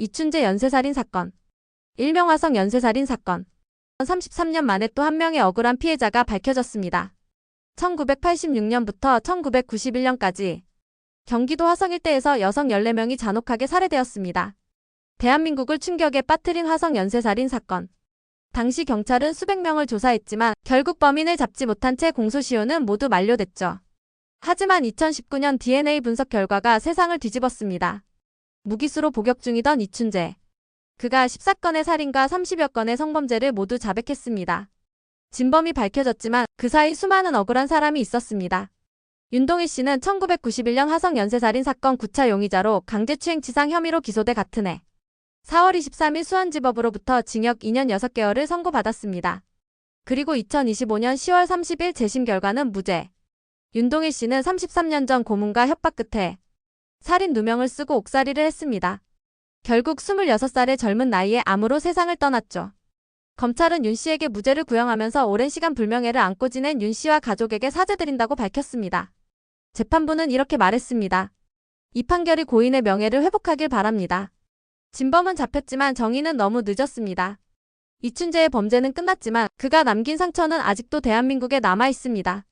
이춘재 연쇄살인 사건. 일명 화성 연쇄살인 사건. 33년 만에 또 한 명의 억울한 피해자가 밝혀졌습니다. 1986년부터 1991년까지 경기도 화성 일대에서 여성 14명이 잔혹하게 살해되었습니다. 대한민국을 충격에 빠뜨린 화성 연쇄살인 사건. 당시 경찰은 수백 명을 조사했지만 결국 범인을 잡지 못한 채 공소시효는 모두 만료됐죠. 하지만 2019년 DNA 분석 결과가 세상을 뒤집었습니다. 무기수로 복역 중이던 이춘재. 그가 14건의 살인과 30여 건의 성범죄를 모두 자백했습니다. 진범이 밝혀졌지만 그 사이 수많은 억울한 사람이 있었습니다. 윤동희 씨는 1991년 화성 연쇄살인 사건 9차 용의자로 강제추행치상 혐의로 기소돼 같은 해 4월 23일 수원지법으로부터 징역 2년 6개월을 선고받았습니다. 그리고 2025년 10월 30일 재심 결과는 무죄. 윤동일 씨는 33년 전 고문과 협박 끝에 살인 누명을 쓰고 옥살이를 했습니다. 결국 26살의 젊은 나이에 암으로 세상을 떠났죠. 검찰은 윤 씨에게 무죄를 구형하면서 오랜 시간 불명예를 안고 지낸 윤 씨와 가족에게 사죄드린다고 밝혔습니다. 재판부는 이렇게 말했습니다. 이 판결이 고인의 명예를 회복하길 바랍니다. 진범은 잡혔지만 정의는 너무 늦었습니다. 이춘재의 범죄는 끝났지만 그가 남긴 상처는 아직도 대한민국에 남아 있습니다.